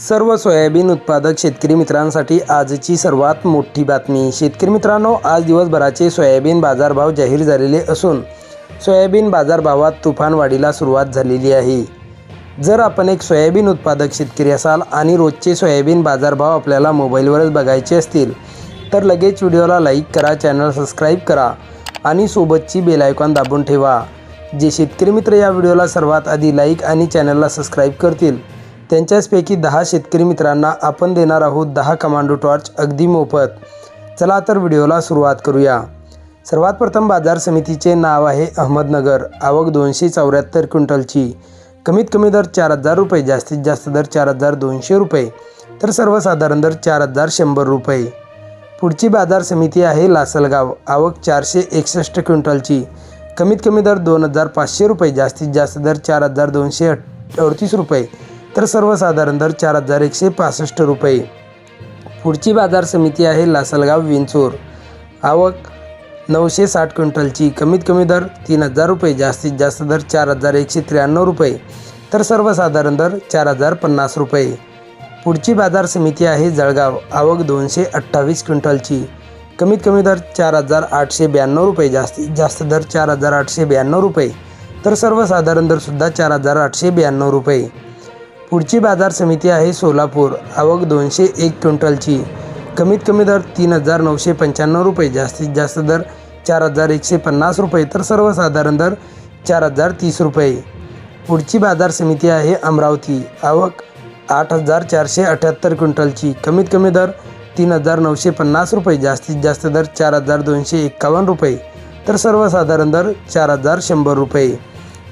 सर्व सोयाबीन उत्पादक शेतकरी मित्रांसाठी आजची सर्वात मोठी बातमी. शेतकरी मित्रांनो आज दिवसभराचे सोयाबीन बाजारभाव जाहीर झालेले असून सोयाबीन बाजारभावात तुफान वाढीला सुरुवात झालेली आहे. जर आपण एक सोयाबीन उत्पादक शेतकरी असाल आणि रोजचे सोयाबीन बाजारभाव आपल्याला मोबाईलवरच बघायचे असतील तर लगेच व्हिडिओला लाईक करा चॅनल सबस्क्राईब करा आणि सोबतची बेल आयकॉन दाबून ठेवा. जे शेतकरी मित्र या व्हिडिओला सर्वात आधी लाईक आणि चॅनलला सबस्क्राईब करतील त्यांच्याचपैकी दहा शेतकरी मित्रांना आपण देणार आहोत दहा कमांडो टॉर्च अगदी मोफत. चला तर व्हिडिओला सुरुवात करूया. सर्वात प्रथम बाजार समितीचे नाव आहे अहमदनगर. आवक दोनशे चौऱ्याहत्तर क्विंटलची. कमीत कमी दर चार हजार रुपये जास्तीत जास्त दर चार हजार दोनशे रुपये तर सर्वसाधारण दर चार हजार शंभर रुपये. पुढची बाजार समिती आहे लासलगाव. आवक चारशे एकसष्ट क्विंटलची. कमीत कमी दर दोन हजार पाचशे रुपये जास्तीत जास्त दर चार हजार दोनशे अडतीस रुपये तर सर्वसाधारण दर चार हजार एकशे पासष्ट रुपये. पुढची बाजार समिती आहे लासलगाव विंचूर. आवक नऊशे साठ क्विंटलची. कमीत कमी दर तीन हजार रुपये. जास्तीत जास्त दर चार हजार एकशे त्र्याण्णव रुपये. तर सर्वसाधारण दर चार हजार पन्नास रुपये. पुढची बाजार समिती आहे जळगाव. आवक दोनशे अठ्ठावीस क्विंटलची. कमीत कमी दर चार हजार आठशे ब्याण्णव रुपये. जास्तीत जास्त दर चार हजार आठशे ब्याण्णव रुपये. तर सर्वसाधारण दरसुद्धा चार हजार आठशे ब्याण्णव रुपये. पुढची बाजार समिती आहे सोलापूर. आवक दोनशे एक क्विंटलची. कमीत कमी दर तीन हजार नऊशे पंच्याण्णव रुपये. जास्तीत जास्त दर चार हजार एकशे पन्नास रुपये. तर सर्वसाधारण दर चार हजार तीस रुपये. पुढची बाजार समिती आहे अमरावती. आवक आठ हजार चारशे अठ्याहत्तर क्विंटलची. कमीत कमी दर तीन हजार नऊशे पन्नास रुपये. जास्तीत जास्त दर चार हजार दोनशे एक्कावन्न रुपये. तर सर्वसाधारण दर चार हजार शंभर रुपये.